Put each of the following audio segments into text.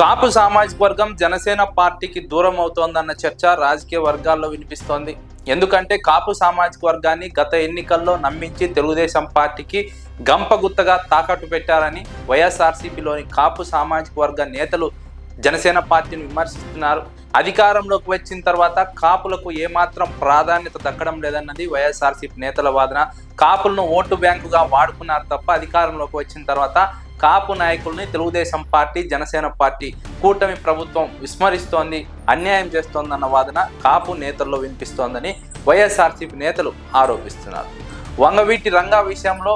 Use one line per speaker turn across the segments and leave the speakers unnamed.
కాపు సామాజిక వర్గం జనసేన పార్టీకి దూరం అవుతోందన్న చర్చ రాజకీయ వర్గాల్లో వినిపిస్తోంది. ఎందుకంటే కాపు సామాజిక వర్గాన్ని గత ఎన్నికల్లో నమ్మించి తెలుగుదేశం పార్టీకి గంపగుత్తగా తాకట్టు పెట్టారని వైఎస్ఆర్సీపీలోని కాపు సామాజిక వర్గ నేతలు జనసేన పార్టీని విమర్శిస్తున్నారు. అధికారంలోకి వచ్చిన తర్వాత కాపులకు ఏమాత్రం ప్రాధాన్యత దక్కడం లేదన్నది వైఎస్ఆర్సీపీ నేతల వాదన. కాపులను ఓటు బ్యాంకుగా వాడుకున్నారు తప్ప అధికారంలోకి వచ్చిన తర్వాత కాపు నాయకుల్ని తెలుగుదేశం పార్టీ జనసేన పార్టీ కూటమి ప్రభుత్వం విస్మరిస్తోంది అన్యాయం చేస్తోందన్న వాదన కాపు నేతల్లో వినిపిస్తోందని వైఎస్ఆర్సీపీ నేతలు ఆరోపిస్తున్నారు. వంగవీటి రంగా విషయంలో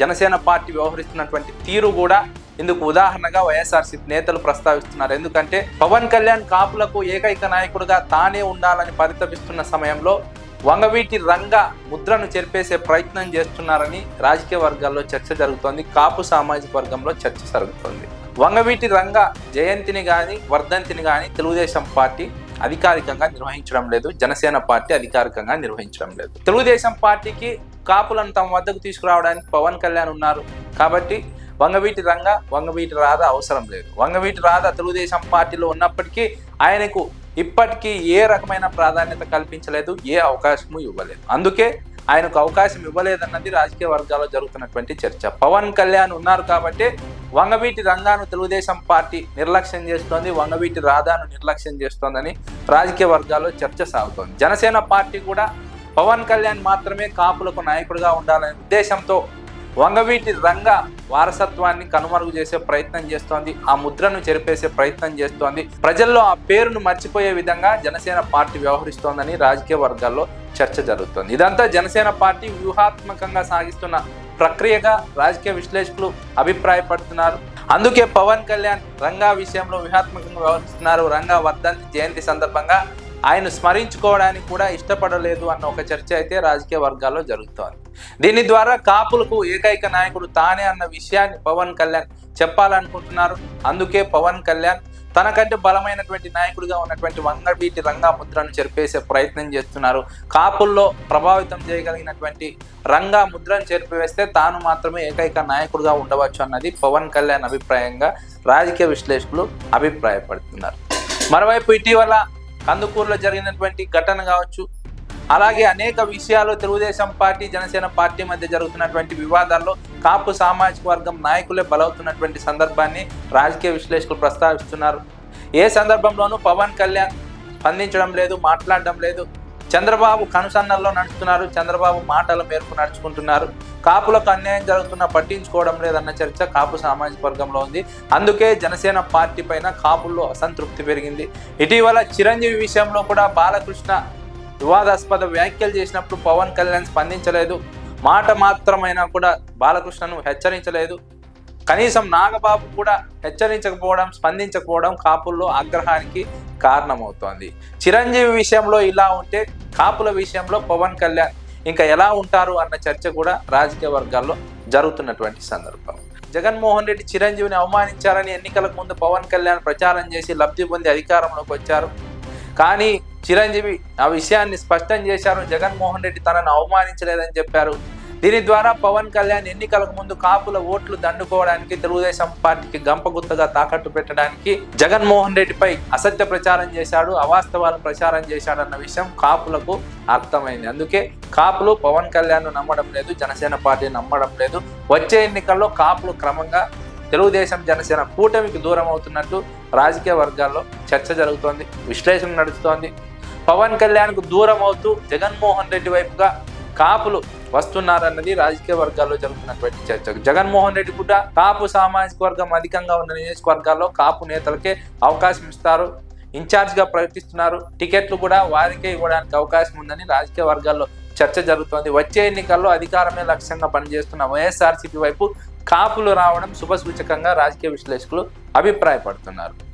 జనసేన పార్టీ వ్యవహరిస్తున్నటువంటి తీరు కూడా ఇందుకు ఉదాహరణగా వైఎస్ఆర్సీపీ నేతలు ప్రస్తావిస్తున్నారు. ఎందుకంటే పవన్ కళ్యాణ్ కాపులకు ఏకైక నాయకుడిగా తానే ఉండాలని పరితపిస్తున్న సమయంలో వంగవీటి రంగ ముద్రను చెరిపేసే ప్రయత్నం చేస్తున్నారని రాజకీయ వర్గాల్లో చర్చ జరుగుతోంది. కాపు సామాజిక వర్గంలో చర్చ జరుగుతోంది. వంగవీటి రంగ జయంతిని కానీ వర్ధంతిని కానీ తెలుగుదేశం పార్టీ అధికారికంగా నిర్వహించడం లేదు. జనసేన పార్టీ అధికారికంగా నిర్వహించడం లేదు. తెలుగుదేశం పార్టీకి కాపులను తమ వద్దకు తీసుకురావడానికి పవన్ కళ్యాణ్ ఉన్నారు. కాబట్టి వంగవీటి రంగ వంగవీటి రాధ అవసరం లేదు. వంగవీటి రాధ తెలుగుదేశం పార్టీలో ఉన్నప్పటికీ ఆయనకు ఇప్పటికీ ఏ రకమైన ప్రాధాన్యత కల్పించలేదు ఏ అవకాశము ఇవ్వలేదు. అందుకే ఆయనకు అవకాశం ఇవ్వలేదన్నది రాజకీయ వర్గాల్లో జరుగుతున్నటువంటి చర్చ. పవన్ కళ్యాణ్ ఉన్నారు కాబట్టి వంగవీటి రంగాను తెలుగుదేశం పార్టీ నిర్లక్ష్యం చేస్తోంది వంగవీటి రాధాను నిర్లక్ష్యం చేస్తోందని రాజకీయ వర్గాల్లో చర్చ సాగుతోంది. జనసేన పార్టీ కూడా పవన్ కళ్యాణ్ మాత్రమే కాపులకు నాయకుడిగా ఉండాలనే ఉద్దేశంతో వంగవీటి రంగ వారసత్వాన్ని కనుమరుగు చేసే ప్రయత్నం చేస్తోంది. ఆ ముద్రను చెరిపేసే ప్రయత్నం చేస్తోంది. ప్రజల్లో ఆ పేరును మర్చిపోయే విధంగా జనసేన పార్టీ వ్యవహరిస్తోందని రాజకీయ వర్గాల్లో చర్చ జరుగుతోంది. ఇదంతా జనసేన పార్టీ వ్యూహాత్మకంగా సాగిస్తున్న ప్రక్రియగా రాజకీయ విశ్లేషకులు అభిప్రాయపడుతున్నారు. అందుకే పవన్ కళ్యాణ్ రంగా విషయంలో వ్యూహాత్మకంగా వ్యవహరిస్తున్నారు. రంగా వర్ధంతి జయంతి సందర్భంగా ఆయన స్మరించుకోవడానికి కూడా ఇష్టపడలేదు అన్న ఒక చర్చ అయితే రాజకీయ వర్గాల్లో జరుగుతోంది. దీని ద్వారా కాపులకు ఏకైక నాయకుడు తానే అన్న విషయాన్ని పవన్ కళ్యాణ్ చెప్పాలనుకుంటున్నారు. అందుకే పవన్ కళ్యాణ్ తనకంటే బలమైనటువంటి నాయకుడిగా ఉన్నటువంటి వంగవీటి రంగా ముద్రను చెరిపేసే ప్రయత్నం చేస్తున్నారు. కాపుల్లో ప్రభావితం చేయగలిగినటువంటి రంగా ముద్రను చెరిపివేస్తే తాను మాత్రమే ఏకైక నాయకుడిగా ఉండవచ్చు అన్నది పవన్ కళ్యాణ్ అభిప్రాయంగా రాజకీయ విశ్లేషకులు అభిప్రాయపడుతున్నారు. మరోవైపు ఇటీవల కందుకూరులో జరిగినటువంటి ఘటన కావచ్చు అలాగే అనేక విషయాలు తెలుగుదేశం పార్టీ జనసేన పార్టీ మధ్య జరుగుతున్నటువంటి వివాదాల్లో కాపు సామాజిక వర్గం నాయకులే బలవుతున్నటువంటి సందర్భాన్ని రాజకీయ విశ్లేషకులు ప్రస్తావిస్తున్నారు. ఏ సందర్భంలోనూ పవన్ కళ్యాణ్ స్పందించడం లేదు మాట్లాడడం లేదు. చంద్రబాబు కనుసన్నల్లో నడుస్తున్నారు చంద్రబాబు మాటల మేరకు నడుచుకుంటున్నారు. కాపులకు అన్యాయం జరుగుతున్నా పట్టించుకోవడం లేదన్న చర్చ కాపు సామాజిక వర్గంలో ఉంది. అందుకే జనసేన పార్టీ పైన కాపుల్లో అసంతృప్తి పెరిగింది. ఇటీవల చిరంజీవి విషయంలో కూడా బాలకృష్ణ వివాదాస్పద వ్యాఖ్యలు చేసినప్పుడు పవన్ కళ్యాణ్ స్పందించలేదు. మాట మాత్రమైనా కూడా బాలకృష్ణను హెచ్చరించలేదు. కనీసం నాగబాబు కూడా హెచ్చరించకపోవడం స్పందించకపోవడం కాపుల్లో ఆగ్రహానికి కారణమవుతోంది. చిరంజీవి విషయంలో ఇలా ఉంటే కాపుల విషయంలో పవన్ కళ్యాణ్ ఇంకా ఎలా ఉంటారు అన్న చర్చ కూడా రాజకీయ వర్గాల్లో జరుగుతున్నటువంటి సందర్భం. జగన్మోహన్ రెడ్డి చిరంజీవిని అవమానించారని ఎన్నికలకు ముందు పవన్ కళ్యాణ్ ప్రచారం చేసి లబ్ధి పొంది అధికారంలోకి వచ్చారు. కానీ చిరంజీవి ఆ విషయాన్ని స్పష్టం చేశారు. జగన్మోహన్ రెడ్డి తనను అవమానించలేదని చెప్పారు. దీని ద్వారా పవన్ కళ్యాణ్ ఎన్నికలకు ముందు కాపుల ఓట్లు దండుకోవడానికి తెలుగుదేశం పార్టీకి గంపగుత్తగా తాకట్టు పెట్టడానికి జగన్మోహన్ రెడ్డిపై అసత్య ప్రచారం చేశాడు అవాస్తవాలు ప్రచారం చేశాడన్న విషయం కాపులకు అర్థమైంది. అందుకే కాపులు పవన్ కళ్యాణ్ నమ్మడం లేదు జనసేన పార్టీ నమ్మడం లేదు. వచ్చే ఎన్నికల్లో కాపులు క్రమంగా తెలుగుదేశం జనసేన కూటమికి దూరం అవుతున్నట్టు రాజకీయ వర్గాల్లో చర్చ జరుగుతోంది విశ్లేషణ నడుస్తోంది. పవన్ కళ్యాణ్కు దూరం అవుతూ జగన్మోహన్ రెడ్డి వైపుగా కాపులు వస్తున్నారన్నది రాజకీయ వర్గాల్లో జరుగుతున్నటువంటి చర్చ జగన్మోహన్ రెడ్డి కూడా కాపు సామాజిక వర్గం అధికంగా ఉన్న నియోజకవర్గాల్లో కాపు నేతలకే అవకాశం ఇస్తారు. ఇన్ఛార్జ్గా ప్రకటిస్తున్నారు టికెట్లు కూడా వారికే ఇవ్వడానికి అవకాశం ఉందని రాజకీయ వర్గాల్లో చర్చ జరుగుతోంది. వచ్చే ఎన్నికల్లో అధికారమే లక్ష్యంగా పనిచేస్తున్న వైఎస్ఆర్సీపీ వైపు కాపులు రావడం శుభసూచకంగా రాజకీయ విశ్లేషకులు అభిప్రాయపడుతున్నారు.